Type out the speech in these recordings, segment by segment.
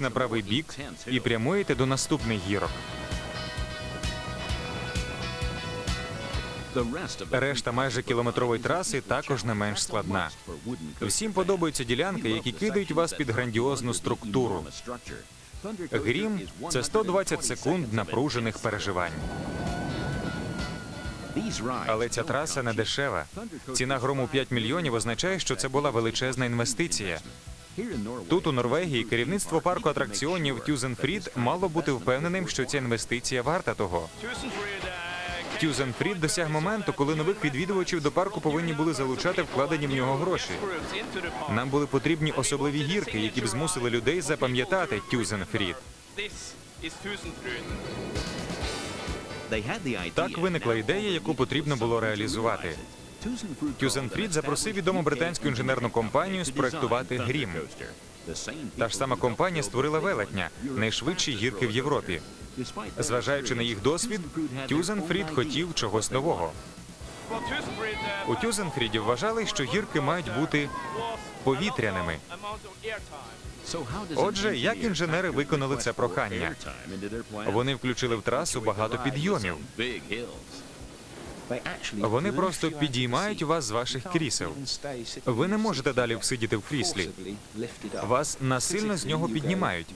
на правий бік і прямуєте до наступних гірок. Решта майже кілометрової траси також не менш складна. Всім подобаються ділянки, які кидають вас під грандіозну структуру. Грім це 120 секунд напружених переживань. Але ця траса не дешева. Ціна грому 5 мільйонів означає, що це була величезна інвестиція. Тут у Норвегії керівництво парку атракціонів Тюзенфрід мало бути впевненим, що ця інвестиція варта того. Тюзенфрід досяг моменту, коли нових відвідувачів до парку повинні були залучати вкладені в нього гроші. Нам були потрібні особливі гірки, які б змусили людей запам'ятати Тюзенфрід. Так виникла ідея, яку потрібно було реалізувати. Тюзенфрід запросив відому британську інженерну компанію спроектувати грім. Та ж сама компанія створила велетня найшвидші гірки в Європі. Зважаючи на їх досвід, Тюзенфрід хотів чогось нового. У Тюзенфріді вважали, що гірки мають бути повітряними. Отже, як інженери виконали це прохання? Вони включили в трасу багато підйомів. Вони просто підіймають вас з ваших крісел. Ви не можете далі всидіти в кріслі. Вас насильно з нього піднімають.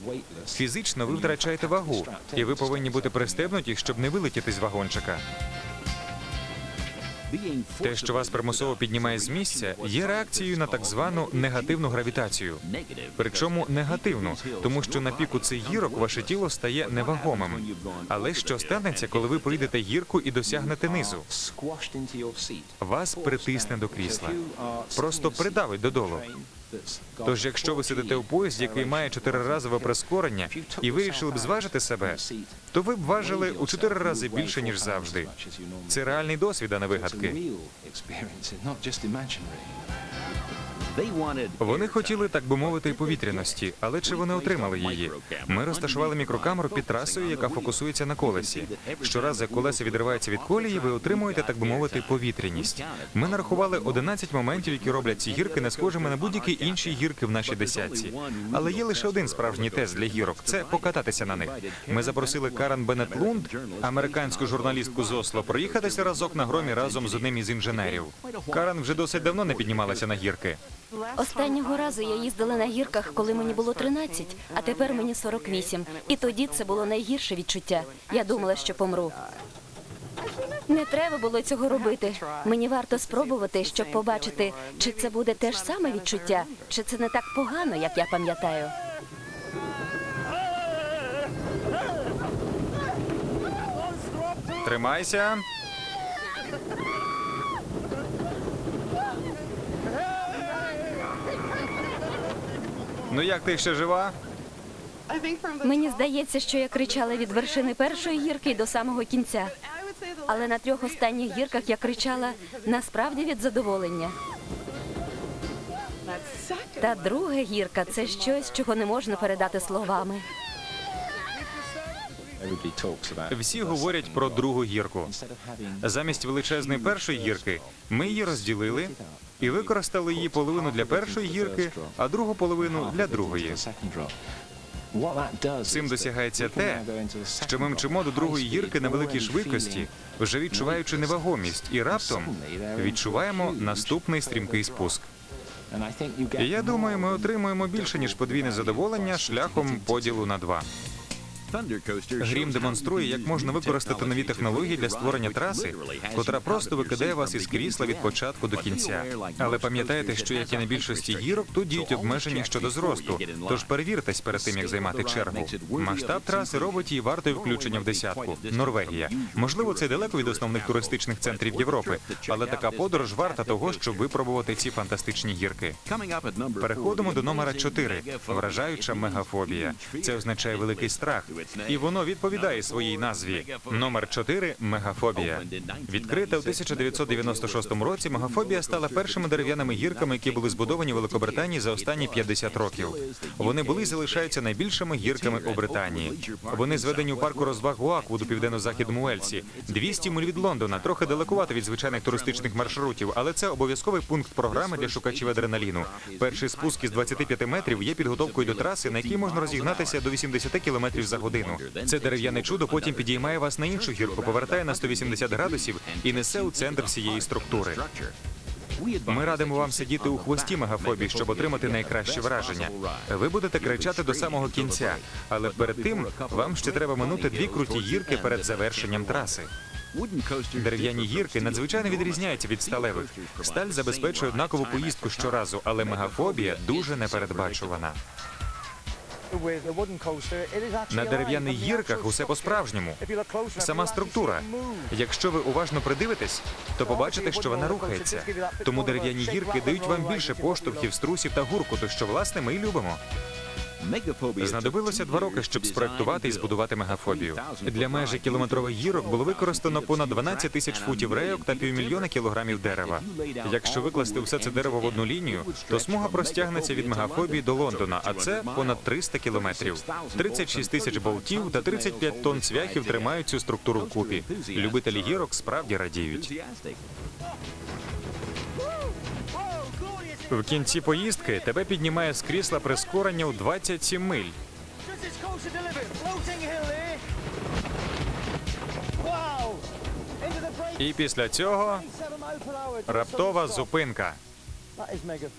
Фізично ви втрачаєте вагу, і ви повинні бути пристебнуті, щоб не вилетіти з вагончика. Те, що вас примусово піднімає з місця, є реакцією на так звану негативну гравітацію. Причому негативну, тому що на піку цих гірок ваше тіло стає невагомим. Але що станеться, коли ви прийдете гірку і досягнете низу? Вас притисне до крісла, просто придавить додолу. Тож, якщо ви сидите у поїзді, який має чотириразове прискорення, і вирішили б зважити себе, то ви б важили у чотири рази більше ніж завжди. Це реальний досвід, а не вигадки. Вони хотіли, так би мовити, повітряності, але чи вони отримали її? Ми розташували мікрокамеру під трасою, яка фокусується на колесі. Щоразу, як колеса відривається від колії, ви отримуєте, так би мовити, повітряність. Ми нарахували 11 моментів, які роблять ці гірки не схожими на будь-які інші гірки в нашій десятці. Але є лише один справжній тест для гірок це покататися на них. Ми запросили Карен Беннет Лунд, американську журналістку з Осло, проїхатися разок на громі разом з одним із інженерів. Карен вже досить давно не піднімалася на гірки. Останнього разу я їздила на гірках, коли мені було 13, а тепер мені 48. І тоді це було найгірше відчуття. Я думала, що помру. Не треба було цього робити. Мені варто спробувати, щоб побачити, чи це буде те ж саме відчуття, чи це не так погано, як я пам'ятаю. Тримайся. Ну як ти ще жива? Мені здається, що я кричала від вершини першої гірки до самого кінця. Але на трьох останніх гірках я кричала насправді від задоволення. Та друга гірка це щось, чого не можна передати словами. Всі говорять про другу гірку. Замість величезної першої гірки ми її розділили і використали її половину для першої гірки, а другу половину для другої. Цим досягається те, що ми мчимо до другої гірки на великій швидкості, вже відчуваючи невагомість, і раптом відчуваємо наступний стрімкий спуск. І я думаю, ми отримуємо більше ніж подвійне задоволення шляхом поділу на два. Грім демонструє, як можна використати нові технології для створення траси, котра просто викидає вас із крісла від початку до кінця. Але пам'ятайте, що як і на більшості гірок, тут діють обмеження щодо зросту. Тож перевіртесь перед тим, як займати чергу. Масштаб траси робить її вартою включення в десятку. Норвегія. Можливо, це далеко від основних туристичних центрів Європи, але така подорож варта того, щоб випробувати ці фантастичні гірки. Переходимо до номера 4. Вражаюча мегафобія. Це означає великий страх. І воно відповідає своїй назві. Номер 4 мегафобія. Відкрита у 1996 році, мегафобія стала першими дерев'яними гірками, які були збудовані в Великобританії за останні 50 років. Вони були і залишаються найбільшими гірками у Британії. Вони зведені у парку розваг Уаквуд у південно-західному Уельсі. 200 миль від Лондона, трохи далекувато від звичайних туристичних маршрутів, але це обов'язковий пункт програми для шукачів адреналіну. Перший спуск із 25 метрів є підготовкою до траси, на якій можна розігнатися до 80 км за годину. Це дерев'яне чудо потім підіймає вас на іншу гірку, повертає на 180 градусів і несе у центр всієї структури. Ми радимо вам сидіти у хвості мегафобії, щоб отримати найкраще враження. Ви будете кричати до самого кінця, але перед тим вам ще треба минути дві круті гірки перед завершенням траси. Дерев'яні гірки надзвичайно відрізняються від сталевих. Сталь забезпечує однакову поїздку щоразу, але мегафобія дуже непередбачувана. На дерев'яних гірках усе по-справжньому. Сама структура. Якщо ви уважно придивитесь, то побачите, що вона рухається. Тому дерев'яні гірки дають вам більше поштовхів, струсів та гуркоту, що власне ми і любимо. Знадобилося два роки, щоб спроектувати і збудувати мегафобію. Для майже кілометрових гірок було використано понад 12 тисяч футів рейок та півмільйона кілограмів дерева. Якщо викласти все це дерево в одну лінію, то смуга простягнеться від мегафобії до Лондона, а це понад 300 кілометрів. 36 тисяч болтів та 35 тонн цвяхів тримають цю структуру вкупі. Любителі гірок справді радіють. В кінці поїздки тебе піднімає з крісла прискорення у 27 миль. І після цього 7 mile per hour. to a раптова зупинка.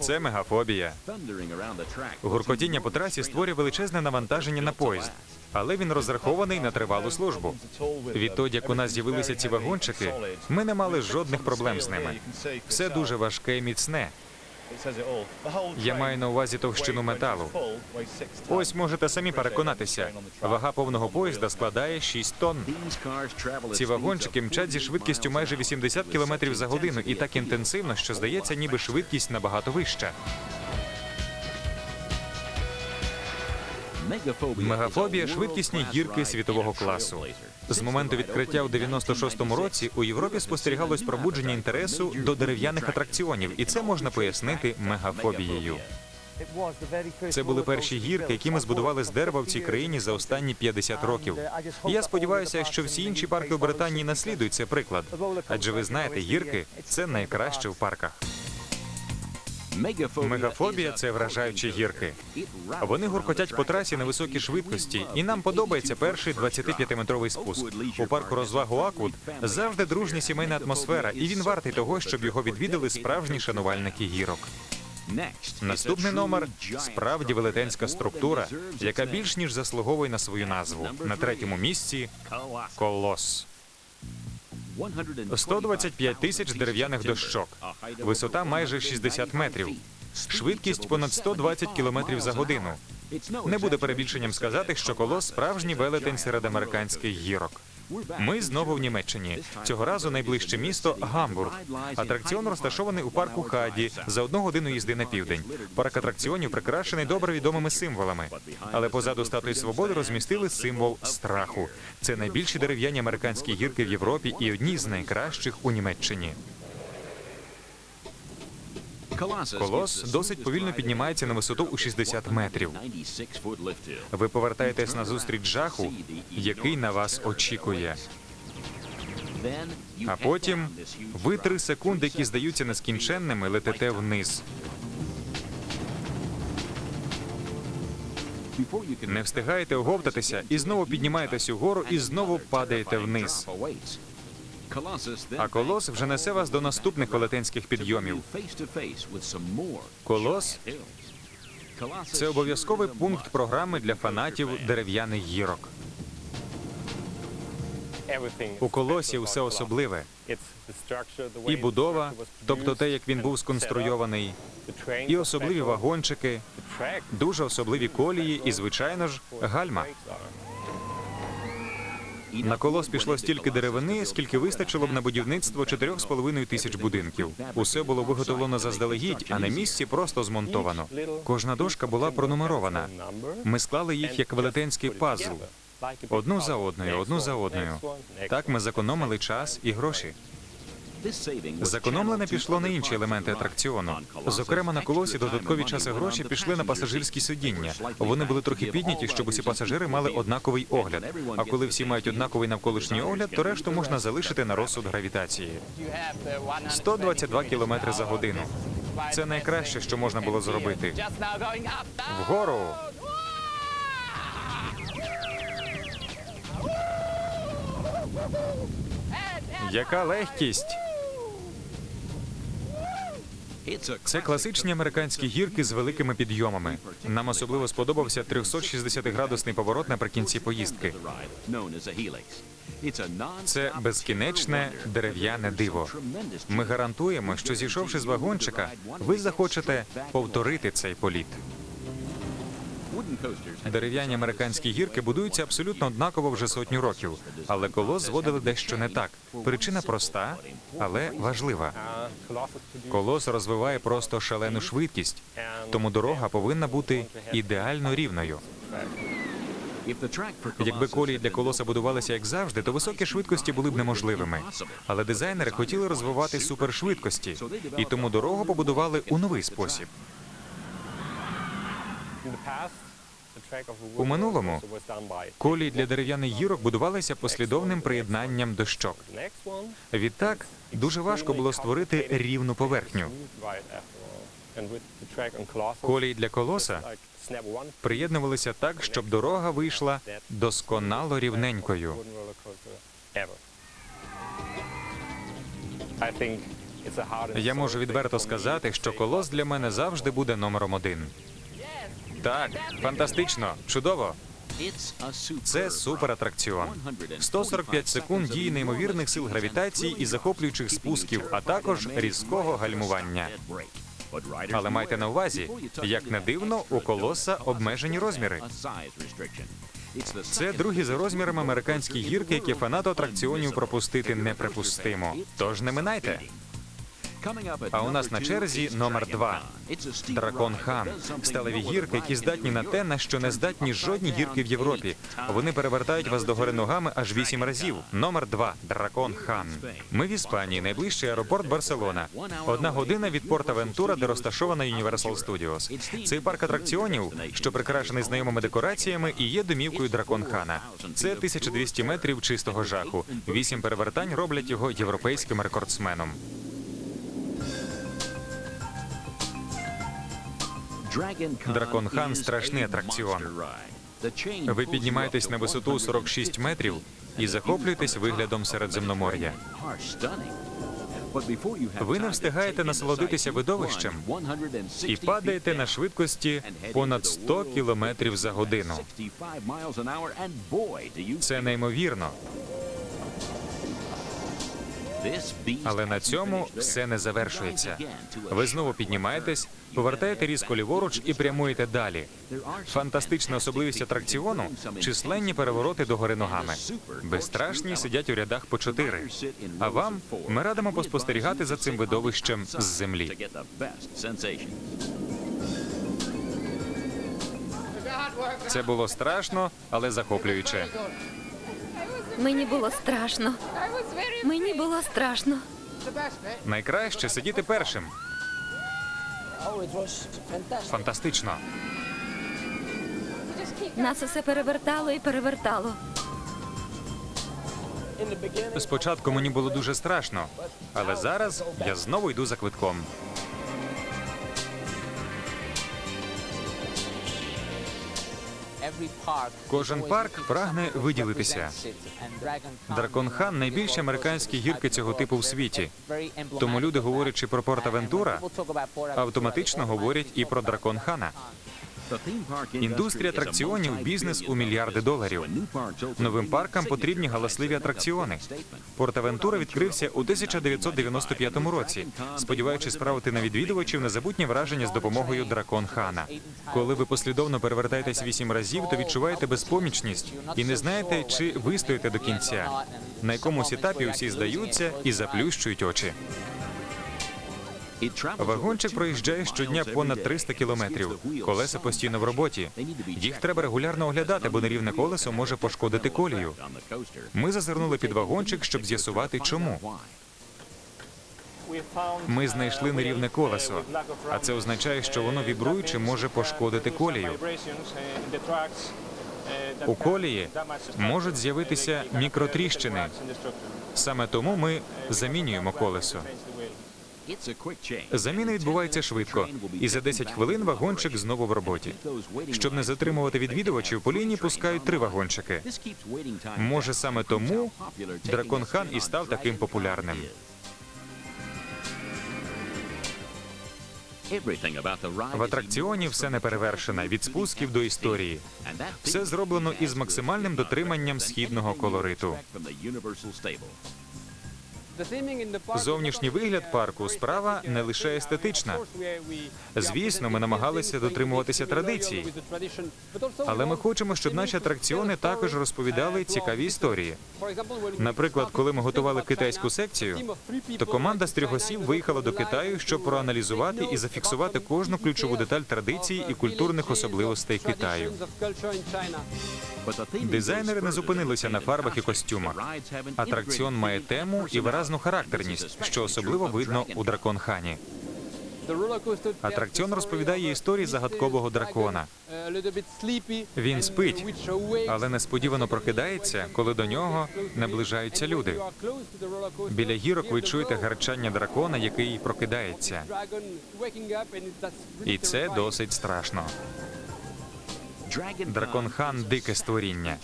Це мегафобія. Гуркотіння по трасі створює величезне навантаження на поїзд, але він розрахований на тривалу службу. Відтоді, як у нас з'явилися ці вагончики, ми не мали жодних проблем з ними. Все дуже важке і міцне. Я маю на увазі товщину металу. Ось можете самі переконатися. Вага повного поїзда складає 6 тонн. Ці вагончики мчать зі швидкістю майже 80 км за годину і так інтенсивно, що здається, ніби швидкість набагато вища. Мегафобія швидкісні гірки світового класу. З моменту відкриття у 96-му році у Європі спостерігалось пробудження інтересу до дерев'яних атракціонів, і це можна пояснити мегафобією. Це були перші гірки, які ми збудували з дерева в цій країні за останні 50 років. І я сподіваюся, що всі інші парки у Британії наслідують цей приклад. Адже ви знаєте, гірки це найкраще в парках. Мегафобія це вражаючі гірки. Вони гуркотять по трасі на високій швидкості, і нам подобається перший 25-метровий спуск. У парку розвагу Аквуд завжди дружня сімейна атмосфера, і він вартий того, щоб його відвідали справжні шанувальники гірок. Наступний номер справді велетенська структура, яка більш ніж заслуговує на свою назву. На третьому місці колос. 125 тисяч дерев'яних дощок, висота майже 60 метрів, швидкість понад 120 кілометрів за годину. Не буде перебільшенням сказати, що колос справжній велетень серед американських гірок. Ми знову в Німеччині. Цього разу найближче місто Гамбург. Атракціон розташований у парку Хаді за одну годину їзди на південь. Парк атракціонів прикрашений добре відомими символами. Але позаду статуї свободи розмістили символ страху. Це найбільші дерев'яні американські гірки в Європі і одні з найкращих у Німеччині. Колос досить повільно піднімається на висоту у 60 метрів. Ви повертаєтесь на зустріч жаху, який на вас очікує. А потім ви три секунди, які здаються нескінченними, летите вниз. Не встигаєте оговтатися і знову піднімаєтесь угору і знову падаєте вниз. А колос вже несе вас до наступних велетенських підйомів. Колос це обов'язковий пункт програми для фанатів дерев'яних гірок. У колосі все особливе. І будова, тобто те, як він був сконструйований, і особливі вагончики, дуже особливі колії, і, звичайно ж, гальма. На колос пішло стільки деревини, скільки вистачило б на будівництво 4,5 тисяч будинків. Усе було виготовлено заздалегідь, а на місці просто змонтовано. Кожна дошка була пронумерована. Ми склали їх як велетенський пазл. Одну за одною, одну за одною. Так ми зекономили час і гроші. Зекономлене пішло на інші елементи атракціону. Зокрема, на колосі додаткові час і гроші пішли на пасажирські сидіння. Вони були трохи підняті, щоб усі пасажири мали однаковий огляд. А коли всі мають однаковий навколишній огляд, то решту можна залишити на розсуд гравітації. 122 кілометри за годину. Це найкраще, що можна було зробити. Вгору! Яка легкість! Це класичні американські гірки з великими підйомами. Нам особливо сподобався 360-градусний поворот наприкінці поїздки. Це безкінечне дерев'яне диво. Ми гарантуємо, що зійшовши з вагончика, ви захочете повторити цей політ. Дерев'яні американські гірки будуються абсолютно однаково вже сотню років, але колос зводили дещо не так. Причина проста, але важлива. Колос розвиває просто шалену швидкість, тому дорога повинна бути ідеально рівною. Якби колії для колоса будувалися як завжди, то високі швидкості були б неможливими. Але дизайнери хотіли розвивати супершвидкості, і тому дорогу побудували у новий спосіб. У минулому Колії для дерев'яних гірок будувалися послідовним приєднанням дощок. Відтак дуже важко було створити рівну поверхню. Колії для колоса приєднувалися так, щоб дорога вийшла досконало рівненькою. Я можу відверто сказати, що колос для мене завжди буде номером один. Так, фантастично, чудово. Це суператракціон. 145 секунд дії неймовірних сил гравітації і захоплюючих спусків, а також різкого гальмування. Але майте на увазі, як не дивно, у колоса обмежені розміри. Це другі за розмірами американські гірки, які фанату атракціонів пропустити неприпустимо. Тож не минайте. А у нас на черзі номер два. Дракон Хан сталеві гірки, які здатні на те, на що не здатні жодні гірки в Європі. Вони перевертають вас догори ногами аж вісім разів. Номер два Дракон Хан. Ми в Іспанії, найближчий аеропорт Барселона. Одна година від порта Вентура, де розташована Universal Studios. Цей парк атракціонів, що прикрашений знайомими декораціями, і є домівкою Дракон Хана. Це 1200 метрів чистого жаху. Вісім перевертань роблять його європейським рекордсменом. Дракон Хан страшний атракціон. Ви піднімаєтесь на висоту 46 метрів і захоплюєтесь виглядом Середземномор'я. Ви не встигаєте насолодитися видовищем і падаєте на швидкості понад 100 кілометрів за годину. Це неймовірно. Але на цьому все не завершується. Ви знову піднімаєтесь, повертаєте різко ліворуч і прямуєте далі. Фантастична особливість атракціону численні перевороти догори ногами. Безстрашні сидять у рядах по чотири. А вам ми радимо поспостерігати за цим видовищем з землі. Це було страшно, але захоплююче. Мені було страшно. Мені було страшно. Найкраще сидіти першим. Фантастично. Нас усе перевертало і перевертало. Спочатку мені було дуже страшно, але зараз я знову йду за квитком. Кожен парк прагне виділитися. Дракон Хан найбільші американські гірки цього типу в світі. Тому люди, говорячи про Порт Авентура, автоматично говорять і про Дракон Хана. Індустрія атракціонів бізнес у мільярди доларів. Новим паркам потрібні галасливі атракціони. Порт Авентура відкрився у 1995 році, сподіваючись справити на відвідувачів незабутні враження з допомогою Дракон Хана. Коли ви послідовно перевертаєтесь вісім разів, то відчуваєте безпомічність і не знаєте, чи вистоїте до кінця. На якомусь етапі усі здаються і заплющують очі. Вагончик проїжджає щодня понад 300 кілометрів. Колеса постійно в роботі. Їх треба регулярно оглядати, бо нерівне колесо може пошкодити колію. Ми зазирнули під вагончик, щоб з'ясувати, чому. Ми знайшли нерівне колесо, а це означає, що воно вібруючи може пошкодити колію. У колії можуть з'явитися мікротріщини. Саме тому ми замінюємо колесо. Заміна відбувається швидко, і за 10 хвилин вагончик знову в роботі. Щоб не затримувати відвідувачів, по лінії пускають три вагончики. Може, саме тому Дракон Хан і став таким популярним. В атракціоні все не перевершене від спусків до історії. Все зроблено із максимальним дотриманням східного колориту. Зовнішній вигляд парку справа не лише естетична. Звісно, ми намагалися дотримуватися традицій, але ми хочемо, щоб наші атракціони також розповідали цікаві історії. Наприклад, коли ми готували китайську секцію, то команда з трьох осіб виїхала до Китаю, щоб проаналізувати і зафіксувати кожну ключову деталь традицій і культурних особливостей Китаю. Дизайнери не зупинилися на фарбах і костюмах. Атракціон має тему і виразну характерність, що особливо видно у Дракон Хані. Атракціон розповідає історії загадкового дракона. Він спить, але несподівано прокидається, коли до нього наближаються люди. Біля гірок ви чуєте гарчання дракона, який прокидається, і це досить страшно. Дракон хан дике створіння.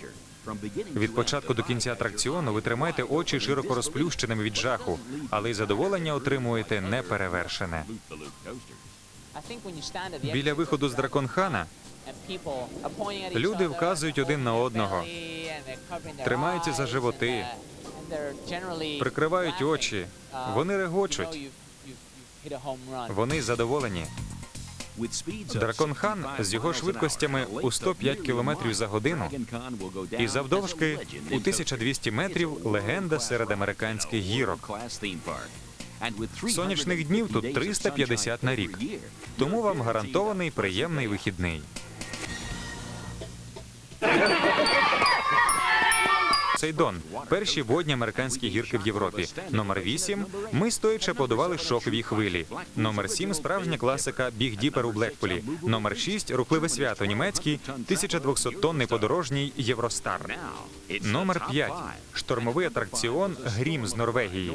Від початку до кінця атракціону ви тримаєте очі широко розплющеними від жаху, але й задоволення отримуєте неперевершене. Біля виходу з дракон хана люди вказують один на одного, тримаються за животи, прикривають очі. Вони регочуть, вони задоволені. Дракон хан з його швидкостями у 105 км за годину і завдовжки у 1200 метрів легенда серед американських гірок. Сонячних днів тут 350 на рік. Тому вам гарантований приємний вихідний. Сейдон перші водні американські гірки в Європі. Номер 8 Ми стоячи подавали шокові хвилі. Номер 7 справжня класика Біг Діпер у Блекполі. Номер 6 рухливе свято німецький 1200-тонний подорожній Євростар. Номер 5 штормовий атракціон Грім з Норвегії.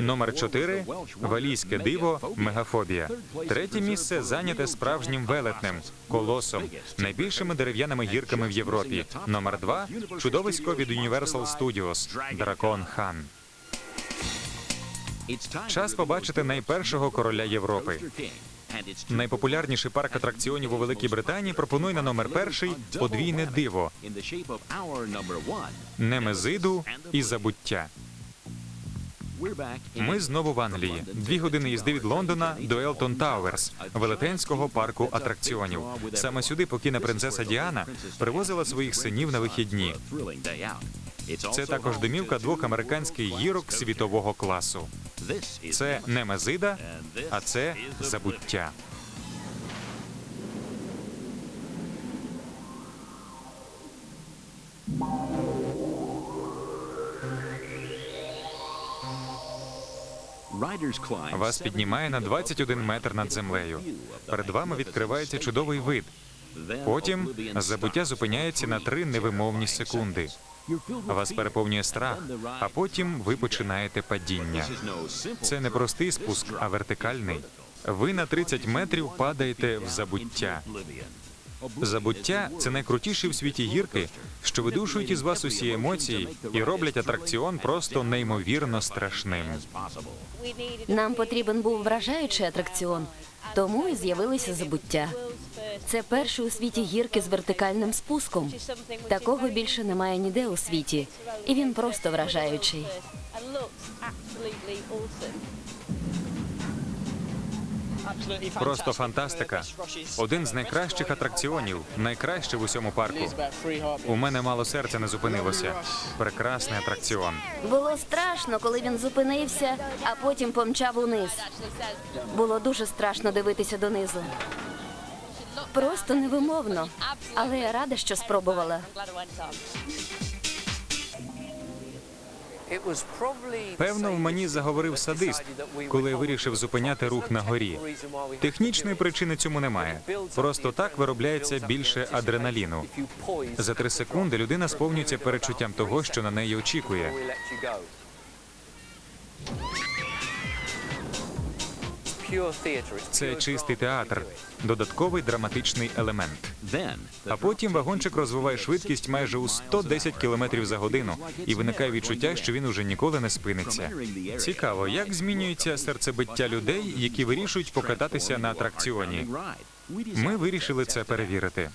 Номер 4 валійське диво Мегафобія. Третє місце зайняте справжнім велетнем колосом, найбільшими дерев'яними гірками в Європі. Номер 2 чудовисько від Universal Studios Дракон Хан. Час побачити найпершого короля Європи. Найпопулярніший парк атракціонів у Великій Британії пропонує на номер перший подвійне диво Немезиду і забуття. Ми знову в Англії. Дві години їзди від Лондона до Елтон Тауерс, велетенського парку атракціонів. Саме сюди покійна принцеса Діана привозила своїх синів на вихідні. Це також домівка двох американських гірок світового класу. Це не Мезида, а це забуття. Вас піднімає на 21 метр над землею. Перед вами відкривається чудовий вид. Потім забуття зупиняється на три невимовні секунди. Вас переповнює страх, а потім ви починаєте падіння. Це не простий спуск, а вертикальний. Ви на 30 метрів падаєте в забуття. Забуття це найкрутіші в світі гірки, що видушують із вас усі емоції і роблять атракціон просто неймовірно страшним. Нам потрібен був вражаючий атракціон, тому і з'явилося забуття. Це перший у світі гірки з вертикальним спуском. Такого більше немає ніде у світі, і він просто вражаючий. Просто фантастика. Один з найкращих атракціонів, найкраще в усьому парку. У мене мало серця не зупинилося. Прекрасний атракціон. Було страшно, коли він зупинився, а потім помчав униз. Було дуже страшно дивитися донизу. Просто невимовно. Але я рада, що спробувала. Певно, в мені заговорив садист, коли вирішив зупиняти рух на горі. Технічної причини цьому немає. Просто так виробляється більше адреналіну. За три секунди людина сповнюється перечуттям того, що на неї очікує. Це чистий театр, додатковий драматичний елемент. А потім вагончик розвиває швидкість майже у 110 км за годину, і виникає відчуття, що він уже ніколи не спиниться. Цікаво, як змінюється серцебиття людей, які вирішують покататися на атракціоні. Ми вирішили це перевірити.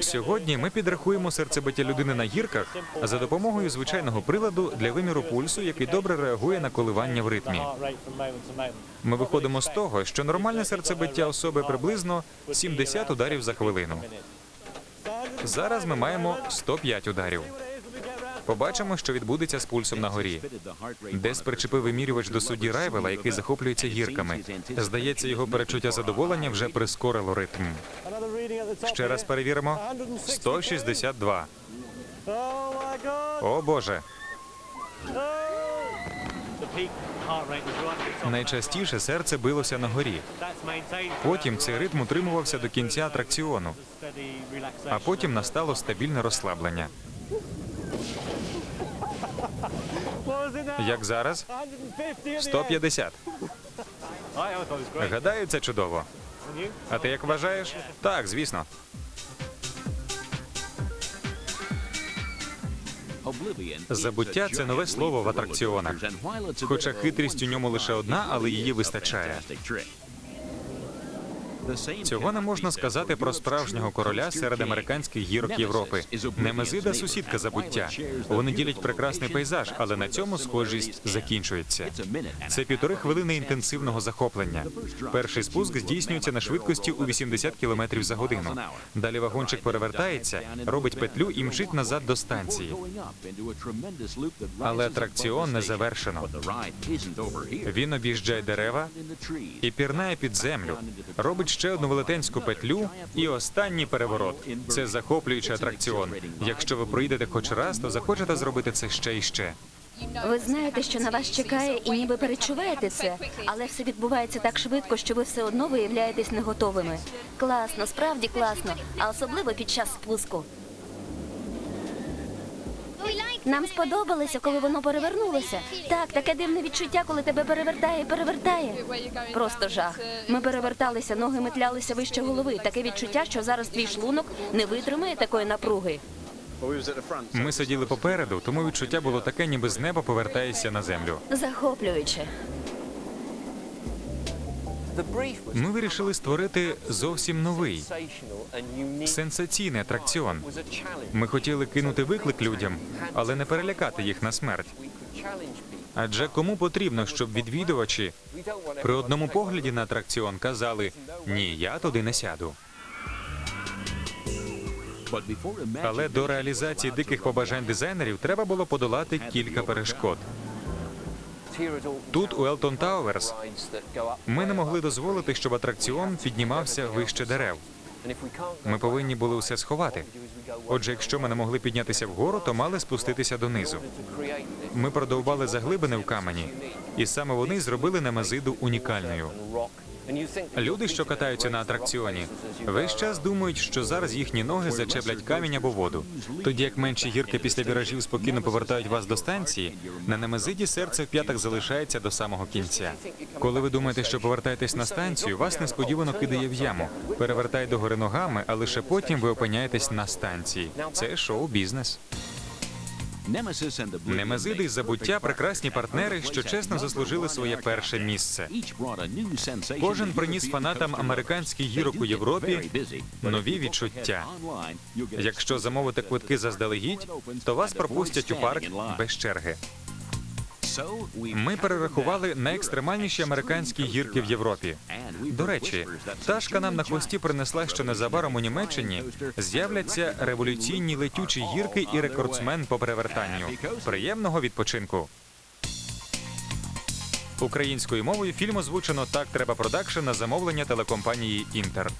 Сьогодні ми підрахуємо серцебиття людини на гірках за допомогою звичайного приладу для виміру пульсу, який добре реагує на коливання в ритмі. Ми виходимо з того, що нормальне серцебиття особи приблизно 70 ударів за хвилину. Зараз ми маємо 105 ударів. Побачимо, що відбудеться з пульсом на горі. Дес причепив вимірювач до судді Райвела, який захоплюється гірками. Здається, його перечуття задоволення вже прискорило ритм. Ще раз перевіримо. 162. О Боже. Найчастіше серце билося на горі. Потім цей ритм утримувався до кінця атракціону, а потім настало стабільне розслаблення. Як зараз? 150. Гадаю, це чудово. А ти як вважаєш? Так, звісно. Забуття це нове слово в атракціонах. Хоча хитрість у ньому лише одна, але її вистачає. Цього не можна сказати про справжнього короля серед американських гірок Європи. Немезида сусідка забуття. Вони ділять прекрасний пейзаж, але на цьому схожість закінчується. Це півтори хвилини інтенсивного захоплення. Перший спуск здійснюється на швидкості у 80 км за годину. Далі вагончик перевертається, робить петлю і мчить назад до станції. Але атракціон не завершено. Він об'їжджає дерева і пірнає під землю. Робить ще одну велетенську петлю і останній переворот. Це захоплюючий атракціон. Якщо ви проїдете хоч раз, то захочете зробити це ще і ще. Ви знаєте, що на вас чекає, і ніби перечуваєте це, але все відбувається так швидко, що ви все одно виявляєтесь не готовими. Класно, справді класно, а особливо під час спуску. Нам сподобалося, коли воно перевернулося. Так, таке дивне відчуття, коли тебе перевертає і перевертає. Просто жах. Ми переверталися, ноги метлялися вище голови. Таке відчуття, що зараз твій шлунок не витримає такої напруги. Ми сиділи попереду, тому відчуття було таке, ніби з неба повертаєшся на землю. Захоплююче. Ми вирішили створити зовсім новий сенсаційний атракціон. Ми хотіли кинути виклик людям, але не перелякати їх на смерть. Адже кому потрібно, щоб відвідувачі при одному погляді на атракціон казали ні, я туди не сяду. Але до реалізації диких побажань дизайнерів треба було подолати кілька перешкод. Тут у Елтон Тауерс Ми не могли дозволити, щоб атракціон піднімався вище дерев. Ми повинні були усе сховати. Отже, якщо ми не могли піднятися вгору, то мали спуститися донизу. Ми продовбали заглибини в камені, і саме вони зробили Немезиду унікальною. Люди, що катаються на атракціоні, весь час думають, що зараз їхні ноги зачеплять камінь або воду. Тоді як менші гірки після віражів спокійно повертають вас до станції, на Немезиді серце в п'ятах залишається до самого кінця. Коли ви думаєте, що повертаєтесь на станцію, вас несподівано кидає в яму, перевертає догори ногами, а лише потім ви опиняєтесь на станції. Це шоу-бізнес. Немезиди і забуття прекрасні партнери, що чесно заслужили своє перше місце. Кожен приніс фанатам американський гірок у Європі нові відчуття. Якщо замовити квитки заздалегідь, то вас пропустять у парк без черги. Ми перерахували найекстремальніші американські гірки в Європі. До речі, пташка нам на хвості принесла, що незабаром у Німеччині з'являться революційні летючі гірки і рекордсмен по перевертанню. Приємного відпочинку. Українською мовою фільм озвучено так треба продакшн на замовлення телекомпанії Інтер.